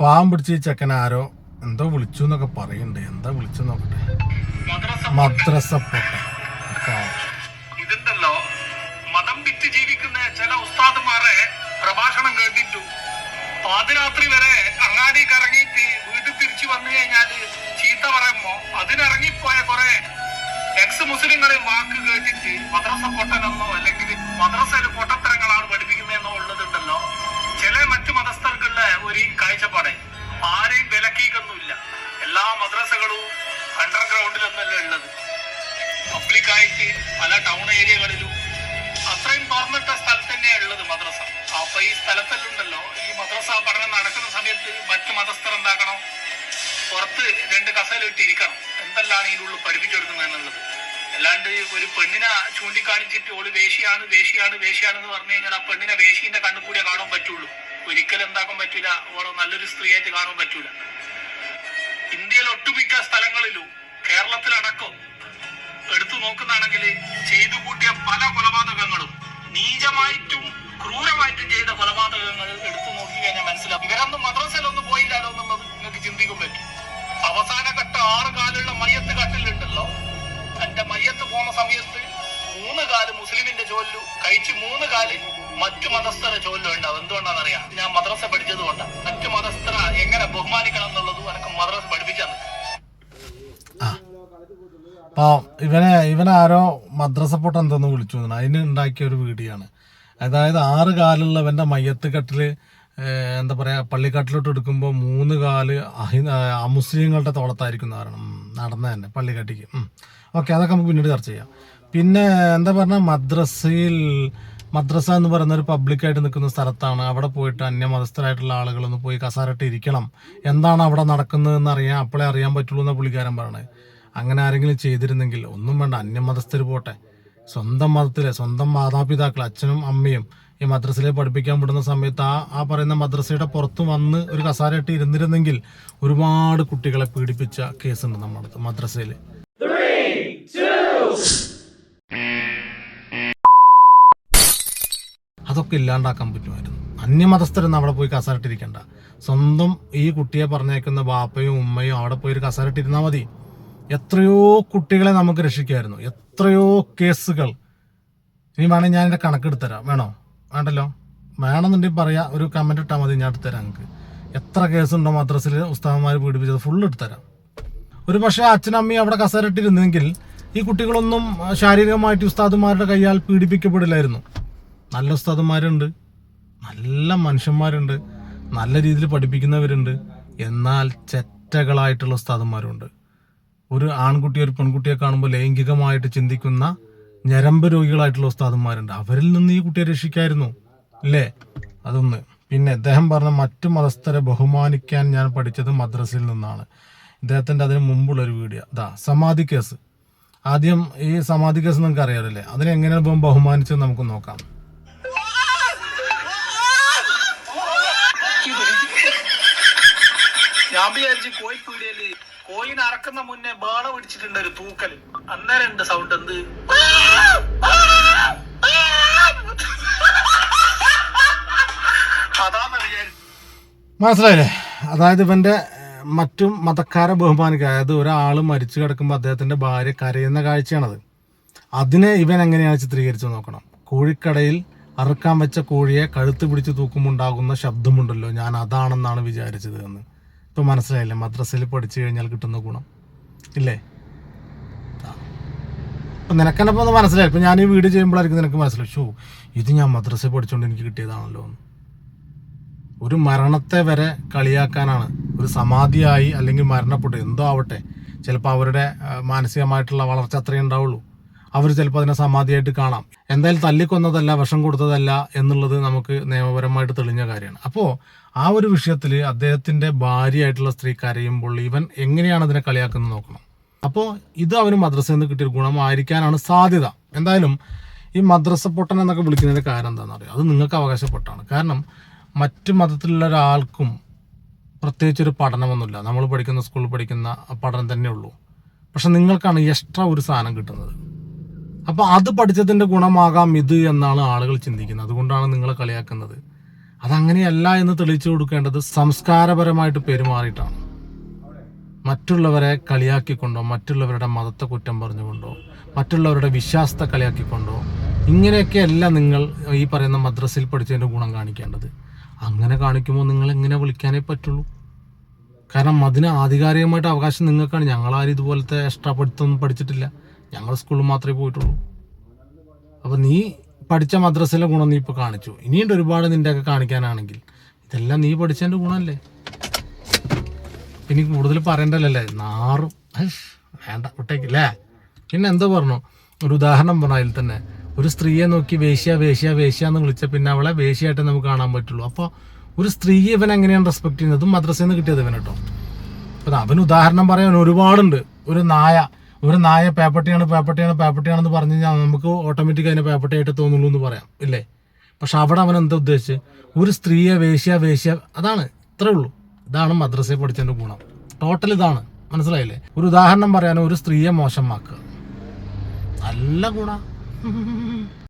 പാവം പിടിച്ച് ചെക്കൻ ആരോ എന്തോ വിളിച്ചു എന്നൊക്കെ പറയുന്നുണ്ട്. എന്താ വിളിച്ചു നോക്കട്ടെ. മദ്രസ പൊട്ട ജീവിക്കുന്ന ചില ഉസ്താദുമാരെ പ്രഭാഷണം കേട്ടിട്ടു. പാതിരാത്രി വരെ അങ്ങാടി കറങ്ങിയിട്ട് വീട്ടിൽ തിരിച്ചു വന്നു കഴിഞ്ഞാൽ ചീത്ത പറയുമ്പോ അതിനിറങ്ങിപ്പോയ കുറെ എക്സ് മുസ്ലിങ്ങളെ വാക്ക് കേട്ടിട്ട് മദ്രസ പൊട്ടനെന്നോ അല്ലെങ്കിൽ മദ്രസയിൽ അണ്ടർഗ്രൗണ്ടിലൊന്നല്ല ഉള്ളത്. പബ്ലിക്കായിട്ട് പല ടൗൺ ഏരിയകളിലും അത്രയും തുറന്നിട്ട സ്ഥലത്ത് തന്നെയാണ് ഉള്ളത് മദ്രസ. അപ്പൊ ഈ സ്ഥലത്തല്ലുണ്ടല്ലോ ഈ മദ്രസ പഠനം നടക്കുന്ന സമയത്ത് മറ്റു മതസ്ഥർ എന്താക്കണം? പുറത്ത് രണ്ട് കസലിട്ട് ഇരിക്കണം എന്തെല്ലാം ഇതിനുള്ളിൽ പഠിപ്പിച്ചെടുക്കുന്നത് എന്നുള്ളത്? അല്ലാണ്ട് ഒരു പെണ്ണിനെ ചൂണ്ടിക്കാണിച്ചിട്ട് ഓൾ വേശിയാണ് വേശിയാണ് എന്ന് പറഞ്ഞു കഴിഞ്ഞാൽ ആ പെണ്ണിനെ വേശിന്റെ കണ്ണു കൂടിയേ കാണാൻ പറ്റുള്ളൂ. ഒരിക്കലും എന്താക്കാൻ പറ്റൂല. ഓളെ നല്ലൊരു സ്ത്രീയായിട്ട് കാണാൻ പറ്റൂല. ഇന്ത്യയിൽ ഒട്ടുമിക്ക സ്ഥലങ്ങളിലും കേരളത്തിലടക്കം എടുത്തു നോക്കുന്നതാണെങ്കിൽ ചെയ്തു കൂട്ടിയ പല കൊലപാതകങ്ങളും നീചമായിട്ടും ക്രൂരമായിട്ടും ചെയ്ത കൊലപാതകങ്ങൾ എടുത്തു നോക്കി കഴിഞ്ഞാൽ മനസ്സിലാവും. ഇവരൊന്നും മദ്രസയിലൊന്നും പോയില്ലല്ലോ എന്നുള്ളത് നിങ്ങൾക്ക് ചിന്തിക്കും പറ്റും. അവസാന ഘട്ട ആറ് കാലുള്ള മയ്യത്ത് കട്ടിലുണ്ടല്ലോ. എന്റെ മയ്യത്ത് പോകുന്ന സമയത്ത് മൂന്ന് കാൽ മുസ്ലിമിന്റെ ചോല്ലു കഴിച്ച് മൂന്ന് കാൽ മറ്റു മതസ്ഥരെ ചോലിലും ഉണ്ടാവും. എന്തുകൊണ്ടാണെന്നറിയാം? ഞാൻ മദ്രസ പഠിച്ചത് കൊണ്ടാണ്. മറ്റു മതസ്ഥര എങ്ങനെ ബഹുമാനിക്കണം എന്നുള്ളതും എനിക്ക് മദ്രസ പഠിപ്പിച്ചത് പാവം ഇവനെ ഇവനാരോ മദ്രസ പൊട്ട എന്തെന്ന് വിളിച്ചു അതിന് ഉണ്ടാക്കിയ ഒരു വീഡിയോ ആണ് അതായത് ആറ് കാലുള്ളവന്റെ മയ്യത്ത് കട്ടിൽ എന്താ പറയുക പള്ളിക്കാട്ടിലോട്ട് എടുക്കുമ്പോൾ മൂന്ന് കാൽ അമുസ്ലിങ്ങളുടെ തോളത്തായിരിക്കും കാരണം നടന്ന തന്നെ പള്ളിക്കാട്ടിക്ക്. ഓക്കെ അതൊക്കെ നമുക്ക് പിന്നീട് ചർച്ച ചെയ്യാം. പിന്നെ എന്താ പറഞ്ഞാൽ മദ്രസയിൽ മദ്രസ എന്ന് പറയുന്ന ഒരു പബ്ലിക്കായിട്ട് നിൽക്കുന്ന സ്ഥലത്താണ്. അവിടെ പോയിട്ട് അന്യമതസ്ഥരായിട്ടുള്ള ആളുകളൊന്ന് പോയി കസാരട്ട് ഇരിക്കണം. എന്താണ് അവിടെ നടക്കുന്നതെന്ന് അറിയാൻ അപ്പോഴേ അറിയാൻ പറ്റുള്ളൂ എന്നാണ് പുള്ളിക്കാരൻ പറയണത് അങ്ങനെ ആരെങ്കിലും ചെയ്തിരുന്നെങ്കിൽ ഒന്നും വേണ്ട അന്യമതസ്ഥർ പോട്ടെ. സ്വന്തം മതത്തിലെ സ്വന്തം മാതാപിതാക്കൾ അച്ഛനും അമ്മയും ഈ മദ്രസയിലെ പഠിപ്പിക്കാൻ വിടുന്ന സമയത്ത് ആ ആ പറയുന്ന മദ്രസയുടെ പുറത്ത് വന്ന് ഒരു കസാരയിട്ട് ഇരുന്നിരുന്നെങ്കിൽ ഒരുപാട് കുട്ടികളെ പീഡിപ്പിച്ച കേസുണ്ട് നമ്മുടെ മദ്രസയിൽ അതൊക്കെ ഇല്ലാണ്ടാക്കാൻ പറ്റുമായിരുന്നു. അന്യമതസ്ഥരൊന്നും അവിടെ പോയി കസാരട്ടിരിക്കണ്ട സ്വന്തം ഈ കുട്ടിയെ പറഞ്ഞേക്കുന്ന ബാപ്പയും ഉമ്മയും അവിടെ പോയി ഒരു കസാരട്ടിരുന്നാൽ മതി. എത്രയോ കുട്ടികളെ നമുക്ക് രക്ഷിക്കായിരുന്നു. എത്രയോ കേസുകൾ. ഇനി വേണമെങ്കിൽ ഞാൻ എന്റെ കണക്കെടുത്തരാം. വേണോ? വേണ്ടല്ലോ? വേണമെന്നുണ്ടെങ്കിൽ പറയാം. ഒരു കമന്റ് ഇട്ടാൽ മതി ഞാൻ എടുത്തരാം നിങ്ങൾക്ക്. എത്ര കേസുണ്ടോ മദ്രസിൽ ഉസ്താദന്മാർ പീഡിപ്പിച്ചത്? ഫുള്ള് എടുത്തരാം ഒരു പക്ഷേ അച്ഛനമ്മയും അവിടെ കസേരട്ടിരുന്നെങ്കിൽ ഈ കുട്ടികളൊന്നും ശാരീരികമായിട്ട് ഉസ്താദുമാരുടെ കയ്യാൽ പീഡിപ്പിക്കപ്പെടില്ലായിരുന്നു. നല്ല ഉസ്താദുമാരുണ്ട്. നല്ല മനുഷ്യന്മാരുണ്ട്. നല്ല രീതിയിൽ പഠിപ്പിക്കുന്നവരുണ്ട്. എന്നാൽ ചെറ്റകളായിട്ടുള്ള ഉസ്താദുമാരുണ്ട്. ഒരു ആൺകുട്ടിയെ ഒരു പെൺകുട്ടിയെ കാണുമ്പോൾ ലൈംഗികമായിട്ട് ചിന്തിക്കുന്ന ഞരമ്പ് രോഗികളായിട്ടുള്ള ഉസ്താദന്മാരുണ്ട്. അവരിൽ നിന്ന് ഈ കുട്ടിയെ രക്ഷിക്കായിരുന്നു. അല്ലേ അതൊന്ന്. പിന്നെ അദ്ദേഹം പറഞ്ഞ മറ്റു മതസ്ഥരെ ബഹുമാനിക്കാൻ ഞാൻ പഠിച്ചത് മദ്രസയിൽ നിന്നാണ്. ഇദ്ദേഹത്തിന്റെ അതിന് മുമ്പുള്ള ഒരു വീഡിയോ. അതാ സമാധി കേസ്. ആദ്യം ഈ സമാധി കേസ് നിങ്ങൾക്ക് അറിയാറില്ലേ അതിനെ എങ്ങനെയാണ് ബഹുമാനിച്ചത് നമുക്ക് നോക്കാം. ഞാൻ വിചാരിച്ചു കോഴിപ്പീടിയൽ കോയിനെ അറക്കുന്ന മുന്നേ ബാള പിടിച്ചിട്ടുണ്ട് ഒരു തൂക്കൽ അന്നേരം ഉണ്ട് സൗണ്ട് എന്ത്? മനസ്സിലായില്ലേ? അതായത് ഇവന്റെ മറ്റു മതക്കാരെ ബഹുമാനിക്കുക അതായത് ഒരാൾ മരിച്ചു കിടക്കുമ്പോൾ അദ്ദേഹത്തിന്റെ ഭാര്യ കരയുന്ന കാഴ്ചയാണത്. അതിനെ ഇവൻ എങ്ങനെയാണ് ചിത്രീകരിച്ചു നോക്കണം. കോഴിക്കടയിൽ അറുക്കാൻ വെച്ച കോഴിയെ കഴുത്ത് പിടിച്ച് തൂക്കുമുണ്ടാകുന്ന ശബ്ദമുണ്ടല്ലോ. ഞാൻ അതാണെന്നാണ് വിചാരിച്ചത് എന്ന്. ഇപ്പൊ മനസ്സിലായില്ലേ? മദ്രസയിൽ പഠിച്ചു കഴിഞ്ഞാൽ കിട്ടുന്ന ഗുണം. ഇല്ലേ? അപ്പം നിനക്കെന്നെ ഇപ്പൊ ഒന്ന് മനസ്സിലായി. ഇപ്പം ഞാൻ ഈ വീഡിയോ ചെയ്യുമ്പോഴായിരിക്കും നിനക്ക് മനസ്സിലായി. ഷോ ഇത് ഞാൻ മദ്രസയിൽ പഠിച്ചുകൊണ്ട് എനിക്ക് കിട്ടിയതാണല്ലോ ഒരു മരണത്തെ വരെ കളിയാക്കാനാണ്. ഒരു സമാധിയായി അല്ലെങ്കിൽ മരണപ്പെട്ടു. എന്തോ ആവട്ടെ. ചിലപ്പോൾ അവരുടെ മാനസികമായിട്ടുള്ള വളർച്ച അത്രയേ ഉണ്ടാവുള്ളൂ. അവർ ചിലപ്പോൾ അതിനെ സമാധിയായിട്ട് കാണാം. എന്തായാലും തല്ലിക്കൊന്നതല്ല വിഷം കൊടുത്തതല്ല എന്നുള്ളത് നമുക്ക് നിയമപരമായിട്ട് തെളിഞ്ഞ കാര്യമാണ്. അപ്പോൾ ആ ഒരു വിഷയത്തിൽ അദ്ദേഹത്തിന്റെ ഭാര്യയായിട്ടുള്ള സ്ത്രീ കരയുമ്പോൾ ഇവൻ എങ്ങനെയാണ് അതിനെ കളിയാക്കുന്നത് നോക്കണം? അപ്പോൾ ഇത് അവന് മദ്രസയിൽ നിന്ന് കിട്ടിയൊരു ഗുണമായിരിക്കാനാണ് സാധ്യത. എന്തായാലും ഈ മദ്രസ പൊട്ടൻ എന്നൊക്കെ വിളിക്കുന്നതിന്റെ കാരണം എന്താണെന്ന് അറിയാം? അത് നിങ്ങൾക്ക് അവകാശപ്പെട്ടാണ്. കാരണം മറ്റ് മതത്തിലുള്ള ഒരാൾക്കും പ്രത്യേകിച്ച് ഒരു പഠനമൊന്നുമില്ല. നമ്മൾ പഠിക്കുന്ന സ്കൂളിൽ പഠിക്കുന്ന പഠനം തന്നെ ഉള്ളൂ പക്ഷെ നിങ്ങൾക്കാണ് എക്സ്ട്രാ ഒരു സാധനം കിട്ടുന്നത്. അപ്പോൾ അത് പഠിച്ചതിന്റെ ഗുണമാകാം ഇത് എന്നാണ് ആളുകൾ ചിന്തിക്കുന്നത്. അതുകൊണ്ടാണ് നിങ്ങളെ കളിയാക്കുന്നത്. അതങ്ങനെയല്ല എന്ന് തെളിയിച്ചു കൊടുക്കേണ്ടത് സംസ്കാരപരമായിട്ട് പെരുമാറിയിട്ടാണ്. മറ്റുള്ളവരെ കളിയാക്കിക്കൊണ്ടോ മറ്റുള്ളവരുടെ മതത്തെ കുറ്റം പറഞ്ഞുകൊണ്ടോ മറ്റുള്ളവരുടെ വിശ്വാസത്തെ കളിയാക്കിക്കൊണ്ടോ ഇങ്ങനെയൊക്കെയല്ല നിങ്ങൾ ഈ പറയുന്ന മദ്രസയിൽ പഠിച്ചതിന്റെ ഗുണം കാണിക്കേണ്ടത്. അങ്ങനെ കാണിക്കുമ്പോൾ നിങ്ങൾ എങ്ങനെ വിളിക്കാനേ പറ്റുള്ളൂ? കാരണം അതിന് ആധികാരികമായിട്ട് അവകാശം നിങ്ങൾക്കാണ്. ഞങ്ങളാരും ഇതുപോലത്തെ എക്സ്ട്രാ പഠിത്തമൊന്നും പഠിച്ചിട്ടില്ല. ഞങ്ങൾ സ്കൂളിൽ മാത്രമേ പോയിട്ടുള്ളൂ. അപ്പോൾ നീ പഠിച്ച മദ്രസയിലെ ഗുണം നീ ഇപ്പോൾ കാണിച്ചു. ഇനിയുണ്ട് ഒരുപാട് നിന്റെയൊക്കെ കാണിക്കാനാണെങ്കിൽ. ഇതെല്ലാം നീ പഠിച്ചതിന്റെ ഗുണമല്ലേ പിന്നെ കൂടുതൽ പറയണ്ടല്ലേ നാറും. വേണ്ട വിട്ടേക്കില്ലേ പിന്നെ എന്താ പറഞ്ഞു? ഒരു ഉദാഹരണം പറഞ്ഞു അതിൽ തന്നെ. ഒരു സ്ത്രീയെ നോക്കി വേശ്യ വേശ്യ വേശ്യ എന്ന് വിളിച്ച പിന്നെ അവളെ വേശ്യയായിട്ട് നമുക്ക് കാണാൻ പറ്റുള്ളൂ. അപ്പോൾ ഒരു സ്ത്രീയെ ഇവൻ എങ്ങനെയാണ് റെസ്പെക്ട് ചെയ്യുന്നത്? മദ്രസയിൽ നിന്ന് കിട്ടിയത് ഇവൻ കേട്ടോ. അപ്പം അവൻ ഉദാഹരണം പറയാൻ ഒരുപാടുണ്ട്. ഒരു നായ. ഒരു നായ പേപ്പട്ടിയാണ് പേപ്പട്ടിയാണ് പേപ്പട്ടിയാണെന്ന് പറഞ്ഞു കഴിഞ്ഞാൽ നമുക്ക് ഓട്ടോമാറ്റിക് അതിനെ പേപ്പട്ടിയായിട്ട് തോന്നുള്ളൂ എന്ന് പറയാം. ഇല്ലേ? പക്ഷെ അവിടെ അവൻ എന്താ ഉദ്ദേശിച്ച്? ഒരു സ്ത്രീയെ വേശ്യ വേശ്യ അതാണ്. ഇത്രേ ഉള്ളൂ. ഇതാണ് മദ്രസയിൽ പഠിച്ചതിന്റെ ഗുണം. ടോട്ടൽ ഇതാണ്. മനസ്സിലായില്ലേ? ഒരു ഉദാഹരണം പറയാനോ ഒരു സ്ത്രീയെ മോശമാക്കുക. നല്ല ഗുണ.